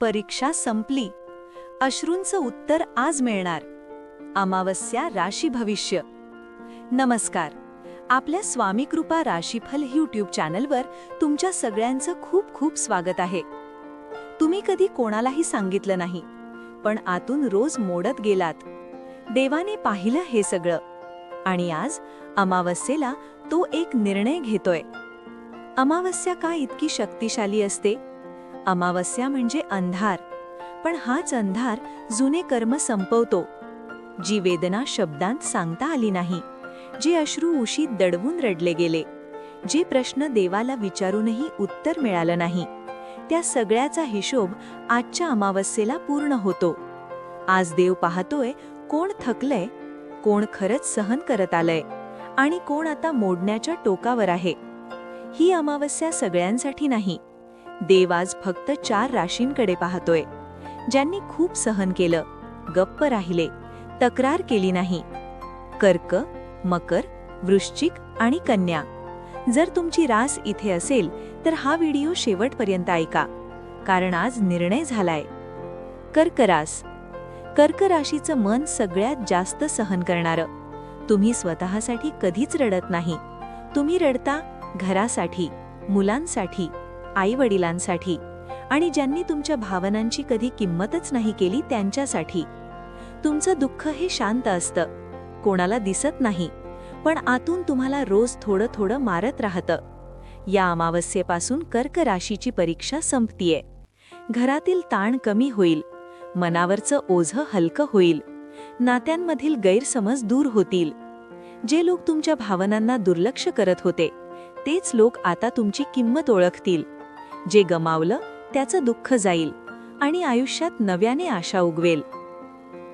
परीक्षा संपली. अश्रूंचं उत्तर आज मिळणार. अमावस्या राशी भविष्य. नमस्कार. आपल्या स्वामीकृपा राशीफल यूट्यूब चॅनलवर तुमच्या सगळ्यांचं खूप खूप स्वागत आहे. तुम्ही कधी कोणालाही सांगितलं नाही पण आतून रोज मोडत गेलात. देवाने पाहिलं हे सगळं. आणि आज अमावस्येला तो एक निर्णय घेतोय. अमावस्या का इतकी शक्तिशाली असते? अमावस्या म्हणजे अंधार. पण हाच अंधार जुने कर्म संपवतो. जी वेदना शब्दांत सांगता आली नाही जे अश्रू उशीत दडवून रडले गेले जे प्रश्न देवाला विचारूनही उत्तर मिळालं नाही त्या सगळ्याचा हिशोब आजच्या अमावस्येला पूर्ण होतो. आज देव पाहतोय कोण थकलंय कोण खरंच सहन करत आलंय आणि कोण आता मोडण्याच्या टोकावर आहे. ही अमावस्या सगळ्यांसाठी नाही देव आज फक्त चार राशींकडे पाहतोय. ज्यांनी खूप सहन केलं गप्प राहिले तक्रार केली नाही. कर्क मकर वृश्चिक आणि कन्या. जर तुमची रास इथे असेल तर हा व्हिडिओ शेवटपर्यंत ऐका कारण आज निर्णय झालाय. कर्करास कर्क राशीचं मन सगळ्यात जास्त सहन करणारं. तुम्ही स्वतःसाठी कधीच रडत नाही. तुम्ही रडता घरासाठी मुलांसाठी. आई वडिलांसाठी आणि ज्यांनी तुमच्या भावनांची कधी किंमतच नाही केली त्यांच्यासाठी. तुमचं दुःख हे शांत असतं. कोणाला दिसत नाही पण आतून तुम्हाला रोज थोडं थोडं मारत राहतं. या अमावस्येपासून कर्क राशीची परीक्षा संपतीये. घरातील ताण कमी होईल मनावरचं ओझं हलकं होईल नात्यांमधील गैरसमज दूर होतील. जे लोक तुमच्या भावनांना दुर्लक्ष करत होते तेच लोक आता तुमची किंमत ओळखतील. जे गमावलं त्याचं दुःख जाईल आणि आयुष्यात नव्याने आशा उगवेल.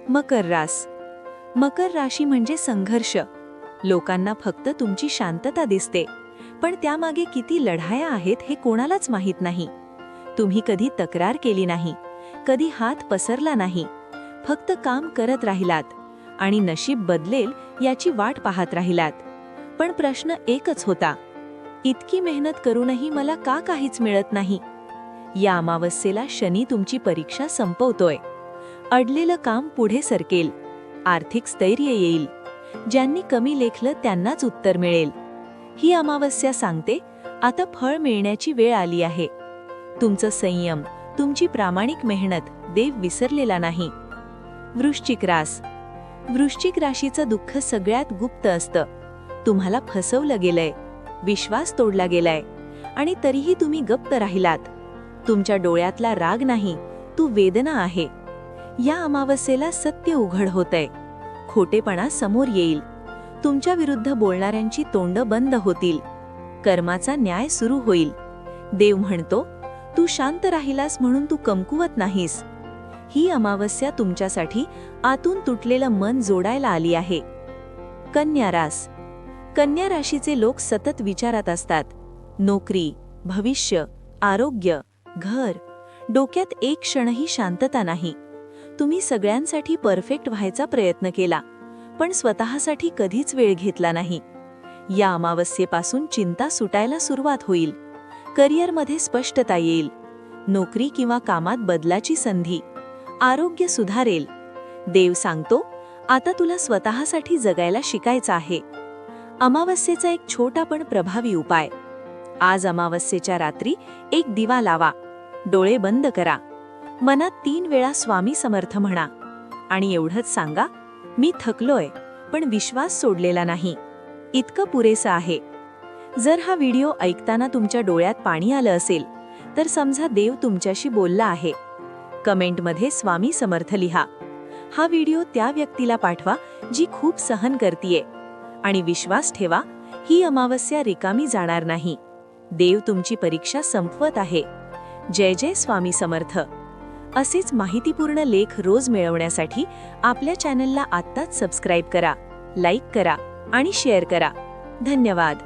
मकर रास. मकर राशी म्हणजे संघर्ष. लोकांना फक्त तुमची शांतता दिसते. पण त्यामागे किती लढाया आहेत हे कोणालाच माहीत नाही. तुम्ही कधी तक्रार केली नाही. कधी हात पसरला नाही. फक्त काम करत राहिलात आणि नशीब बदलेल याची वाट पाहत राहिलात. पण प्रश्न एकच होता. इतकी मेहनत करूनही मला का काहीच मिळत नाही? या अमावस्येला शनी तुमची परीक्षा संपवतोय. अडलेलं काम पुढे सरकेल. आर्थिक स्थैर्य येईल. ज्यांनी कमी लेखलं त्यांनाच उत्तर मिळेल. ही अमावस्या सांगते आता फळ मिळण्याची वेळ आली आहे. तुमचं संयम तुमची प्रामाणिक मेहनत देव विसरलेला नाही. वृश्चिक रास. वृश्चिक राशीचं दुःख सगळ्यात गुप्त असतं. तुम्हाला फसवलं गेलंय. विश्वास तोडला गेलाय. आणि तरीही तुम्ही गप्त राहिलात. तुमच्या डोळ्यातला राग नाही तू वेदना आहे. या अमावस्येला सत्य उघड होतंय. खोटेपणा समोर येईल. तुमच्या विरुद्ध बोलणाऱ्यांची तोंड बंद होतील. कर्माचा न्याय सुरू होईल. देव म्हणतो तू शांत राहिलास म्हणून तू कमकुवत नाहीस. ही अमावस्या तुमच्यासाठी आतून तुटलेलं मन जोडायला आली आहे. कन्या रास. कन्या राशीचे लोक सतत विचारात असतात. नोकरी भविष्य आरोग्य घर. डोक्यात एक क्षणही शांतता नाही. तुम्ही सगळ्यांसाठी परफेक्ट व्हायचा प्रयत्न केला पण स्वतःसाठी कधीच वेळ घेतला नाही. या अमावस्येपासून चिंता सुटायला सुरुवात होईल. करिअरमध्ये स्पष्टता येईल. नोकरी किंवा कामात बदलाची संधी. आरोग्य सुधारेल. देव सांगतो आता तुला स्वतःसाठी जगायला शिकायचं आहे. अमावस्येचा एक छोटा पण प्रभावी उपाय. आज अमावस्येच्या रात्री एक दिवा लावा. डोळे बंद करा. मनात तीन वेळा स्वामी समर्थ म्हणा. आणि एवढंच सांगा मी थकलोय पण विश्वास सोडलेला नाही. इतकं पुरेसं आहे. जर हा व्हिडिओ ऐकताना तुमच्या डोळ्यात पाणी आलं असेल तर समजा देव तुमच्याशी बोलला आहे. कमेंटमध्ये स्वामी समर्थ लिहा. हा व्हिडिओ त्या व्यक्तीला पाठवा जी खूप सहन करतीये. आणि विश्वास ठेवा ही अमावस्या रिकामी जाणार नाही. देव तुमची परीक्षा संपवत आहे. जय जय स्वामी समर्थ. असेच माहितीपूर्ण लेख रोज मिळवण्यासाठी आपल्या चॅनलला आत्ताच सबस्क्राईब करा लाईक करा आणि शेअर करा. धन्यवाद.